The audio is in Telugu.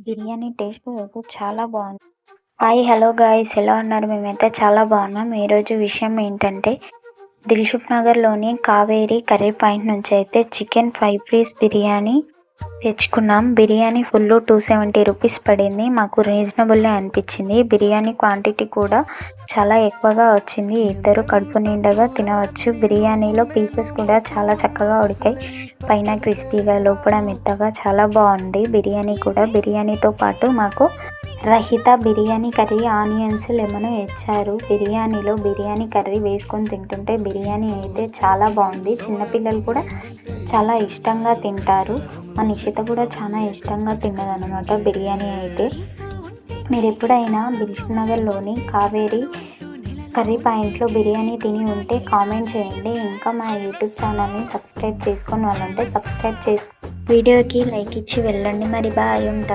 బిర్యానీ టేస్ట్ అయితే చాలా బాగుంది. Hi hello guys. ఎలా ఉన్నారు? మేమైతే చాలా బాగున్నాం. ఈరోజు విషయం ఏంటంటే దిల్షుక్ నగర్లోని కావేరి కర్రీ పాయింట్ నుంచి అయితే చికెన్ ఫ్రై పీస్ బిర్యానీ తెచ్చుకున్నాం. Biryani full two seventy rupees పడింది. మాకు రీజనబుల్లే అనిపించింది. బిర్యానీ క్వాంటిటీ కూడా చాలా ఎక్కువగా వచ్చింది. ఇద్దరు కడుపు నిండగా తినవచ్చు. బిర్యానీలో పీసెస్ కూడా చాలా చక్కగా ఉడికాయి. పైన క్రిస్పీగా లోపల మెత్తగా చాలా బాగుంది. బిర్యానీ కూడా. బిర్యానీతో పాటు మాకు రహిత బిర్యానీ కర్రీ ఆనియన్స్ లెమన్ ఇచ్చారు. బిర్యానీలో బిర్యానీ కర్రీ వేసుకొని తింటుంటే బిర్యానీ అయితే చాలా బాగుంది. చిన్నపిల్లలు కూడా చాలా ఇష్టంగా తింటారు. మా నిషిత కూడా చాలా ఇష్టంగా తిన్నదనమాట బిర్యానీ అయితే. మీరు ఎప్పుడైనా దిల్షుక్ నగర్లోని కావేరి కర్రీ పాయింట్లో బిర్యానీ తిని ఉంటే కామెంట్ చేయండి. ఇంకా మా యూట్యూబ్ ఛానల్ని సబ్స్క్రైబ్ చేసుకొని వాళ్ళంటే సబ్స్క్రైబ్ చేసి వీడియోకి లైక్ ఇచ్చి వెళ్ళండి. మరి బాయ్ ఉంటా